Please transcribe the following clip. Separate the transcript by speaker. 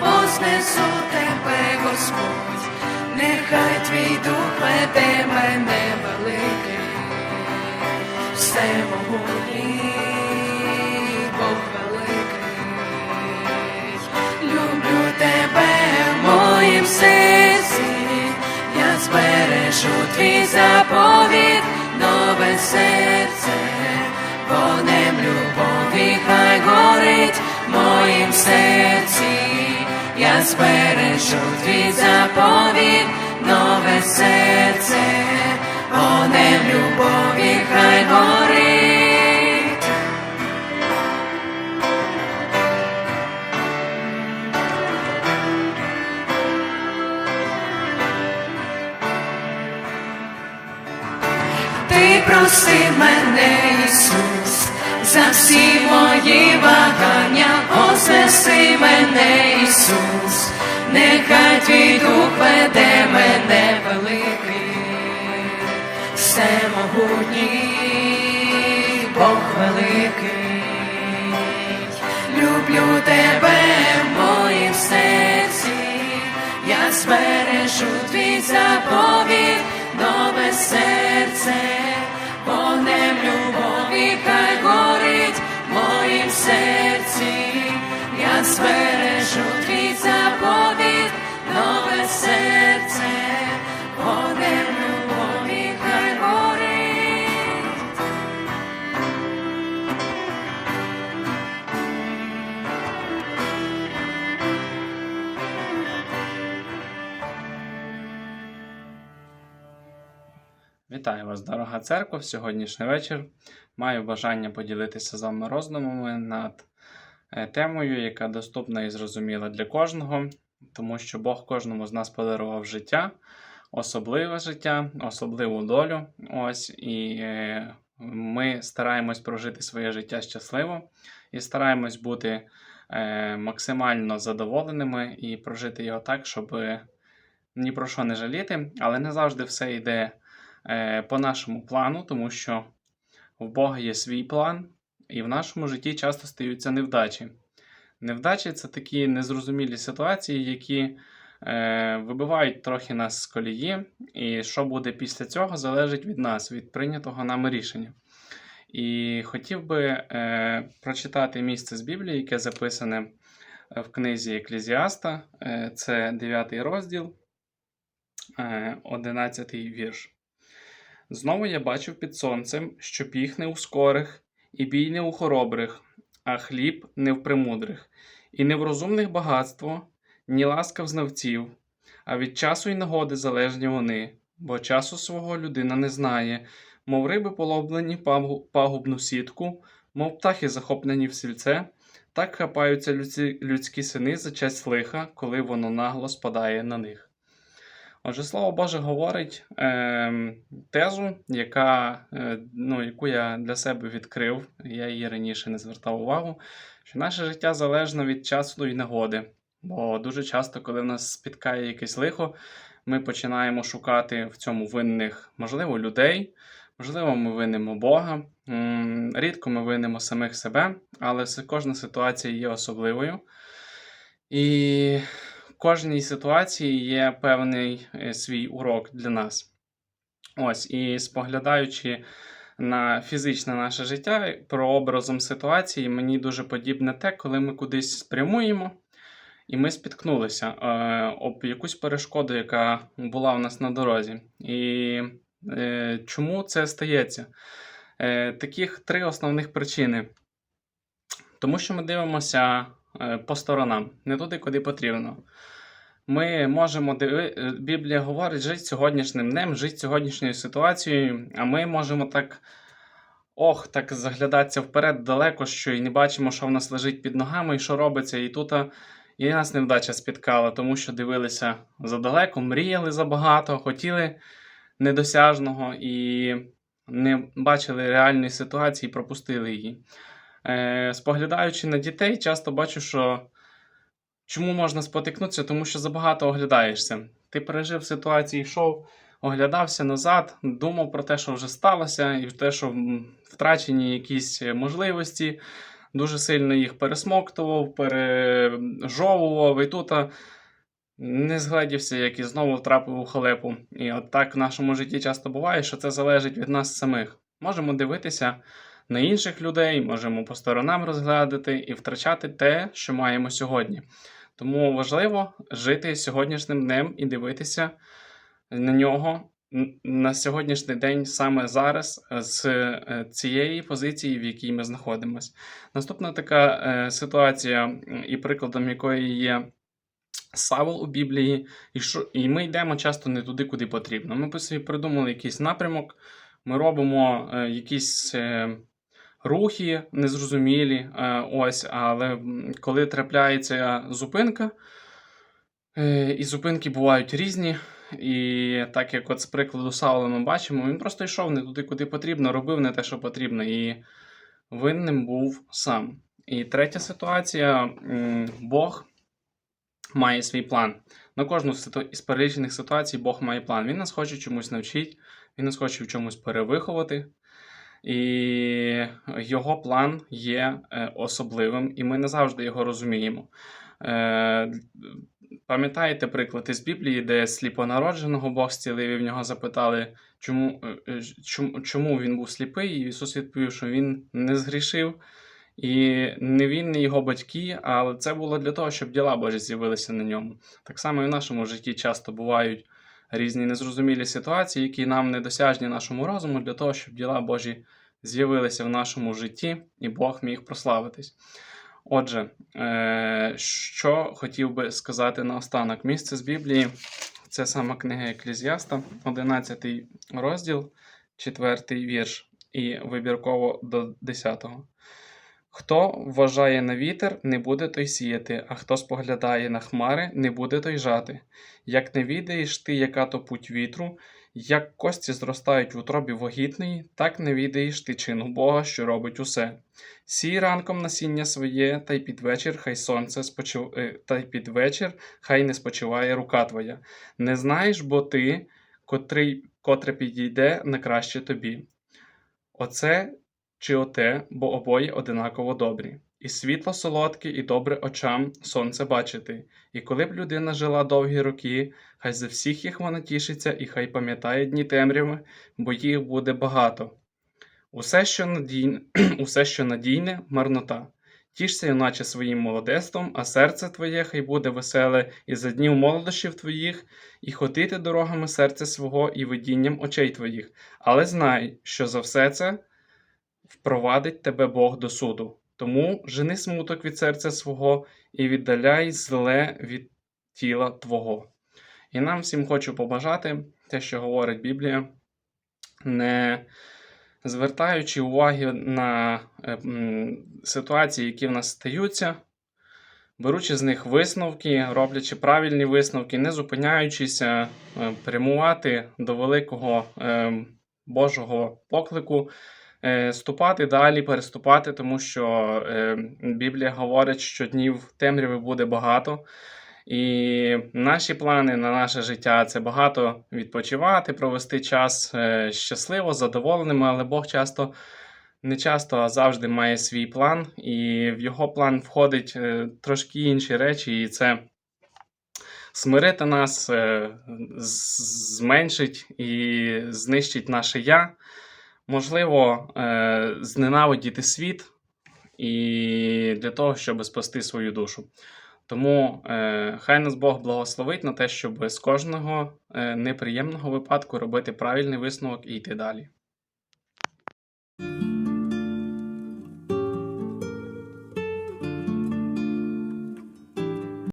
Speaker 1: вознесу тебе, Господь, нехай твій дух веде мене великий, всемогутній Бог великий, люблю тебе моїм серці, я збережу твій заповіт, нове серце, вогнем любові хай горить я збережу твій заповіт, нове серце, вогнем любові хай горить. Ти просив мене, Ісус, за всі мої вагання, вознеси мене, Ісус, нехай твій дух веде мене великий, всемогутній Бог великий, люблю тебе в моїм серці, я збережу твій заповіт, нове серце,
Speaker 2: Вітаю вас, дорога церква, в сьогоднішній вечір. Маю бажання поділитися з вами роздумами над е, темою, яка доступна і зрозуміла для кожного, тому що Бог кожному з нас подарував життя, особливе життя, особливу долю. Ось і е, ми стараємось прожити своє життя щасливо і стараємось бути е, максимально задоволеними і прожити його так, щоб ні про що не жаліти, але не завжди все йде по нашому плану, тому що в Бога є свій план, і в нашому житті часто стаються невдачі. Невдачі це такі незрозумілі ситуації, які е, вибивають трохи нас з колії, і що буде після цього, залежить від нас, від прийнятого нами рішення. І хотів би е, прочитати місце з Біблії, яке записане е, в книзі Еклезіаста, е, це 9 розділ, е, 11 вірш. Знову я бачив під сонцем, що піх не у скорих, і бій не у хоробрих, а хліб не в премудрих, і не в розумних багатство, ні ласка в знавців, а від часу й нагоди залежні вони, бо часу свого людина не знає, мов риби полоблені пагубну сітку, мов птахи захоплені в сільце, так хапаються людські, сини за час лиха, коли воно нагло спадає на них. Отже, слово Боже говорить е, тезу, яка, е, ну, яку я для себе відкрив, я її раніше не звертав увагу, що наше життя залежно від часу і нагоди. Бо дуже часто, коли в нас спіткає якесь лихо, ми починаємо шукати в цьому винних, можливо, людей, можливо, ми винимо Бога. Рідко ми винимо самих себе, але кожна ситуація є особливою. І кожній ситуації є певний е, свій урок для нас. Ось, і споглядаючи на фізичне наше життя, прообразом ситуації, мені дуже подібне те, коли ми кудись спрямуємо, і ми спіткнулися е, об якусь перешкоду, яка була у нас на дорозі. І е, чому це стається? Е, таких три основних причини. Тому що ми дивимося по сторонам, не туди, куди потрібно. Ми можемо диви... е, Біблія говорить, жити сьогоднішнім днем, жити сьогоднішньою ситуацією, а ми можемо так. Ох, так заглядатися вперед далеко, що і не бачимо, що в нас лежить під ногами і що робиться. І тут і нас невдача спіткала, тому що дивилися задалеко, мріяли забагато, хотіли недосяжного і не бачили реальної ситуації, пропустили її. Е, споглядаючи на дітей, часто бачу, що чому можна спотикнутися, тому що забагато оглядаєшся. Ти пережив ситуацію, йшов, оглядався назад, думав про те, що вже сталося, і те, що втрачені якісь можливості, дуже сильно їх пересмоктував, пережовував. І тут не згледівся, як і знову втрапив у халепу. І от так в нашому житті часто буває, що це залежить від нас самих. Можемо дивитися на інших людей, можемо по сторонам розглядати і втрачати те, що маємо сьогодні. Тому важливо жити сьогоднішнім днем і дивитися на нього на сьогоднішній день саме зараз е, з е, цієї позиції, в якій ми знаходимося. Наступна така е, ситуація, і прикладом якої є Савол у Біблії, і, що, і ми йдемо часто не туди, куди потрібно. Ми по собі придумали якийсь напрямок, ми робимо якісь рухи незрозумілі, е, ось, але коли трапляється зупинка, е, і зупинки бувають різні. І так як от з прикладу Саула ми бачимо, він просто йшов не туди, куди потрібно, робив не те, що потрібно, і винним був сам. І третя ситуація: Бог має свій план. На кожну із перелічених ситуацій Бог має план. Він нас хоче чомусь навчити, він нас хоче в чомусь перевиховати. І його план є е, особливим, і ми не завжди його розуміємо. Е, Пам'ятаєте приклад із Біблії, де сліпонародженого Бог зцілив, і в нього запитали, е, чому, чому він був сліпий, і Ісус відповів, що він не згрішив, і не він, не його батьки, але це було для того, щоб діла Божі з'явилися на ньому. Так само і в нашому житті часто бувають різні незрозумілі ситуації, які нам недосяжні нашому розуму, для того, щоб діла Божі з'явилися в нашому житті, і Бог міг прославитись. Отже, е, що хотів би сказати наостанок. Місце з Біблії це сама книга Еклезіаста, 11 розділ, 4 вірш, і вибірково до 10. Хто вважає на вітер, не буде той сіяти, а хто споглядає на хмари, не буде той жати. Як не відаєш ти, яка то путь вітру, як кості зростають в утробі вагітної, так не відаєш ти чину Бога, що робить усе. Сій ранком насіння своє, та й під вечір хай сонце спочив... е, та й під вечір хай не спочиває рука твоя. Не знаєш, бо ти, котрий, котре підійде на краще тобі. Оце чи оте, бо обоє одинаково добрі. І світло солодке, і добре очам сонце бачити. І коли б людина жила довгі роки, хай за всіх їх вона тішиться, і хай пам'ятає дні темряви, бо їх буде багато. Усе, що надійне, усе, що надійне, марнота. Тішся, юначе своїм молодестом, а серце твоє хай буде веселе і за днів молодощів твоїх, і ходити дорогами серця свого і видінням очей твоїх. Але знай, що за все це впровадить тебе Бог до суду. Тому жени смуток від серця свого і віддаляй зле від тіла Твого. І нам всім хочу побажати те, що говорить Біблія, не звертаючи уваги на е, м, ситуації, які в нас стаються, беручи з них висновки, роблячи правильні висновки, не зупиняючися, е, прямувати до великого е, Божого поклику, ступати далі, переступати, тому що е, Біблія говорить, що днів темряви буде багато. І наші плани на наше життя це багато відпочивати, провести час е, щасливо, задоволеними, але Бог часто, не часто, а завжди має свій план, і в його план входить е, трошки інші речі, і це смирити нас, е, зменшить і знищить наше я. Можливо, е, зненавидіти світ і для того, щоб спасти свою душу. Тому е, хай нас Бог благословить на те, щоб з кожного е, неприємного випадку робити правильний висновок і йти далі.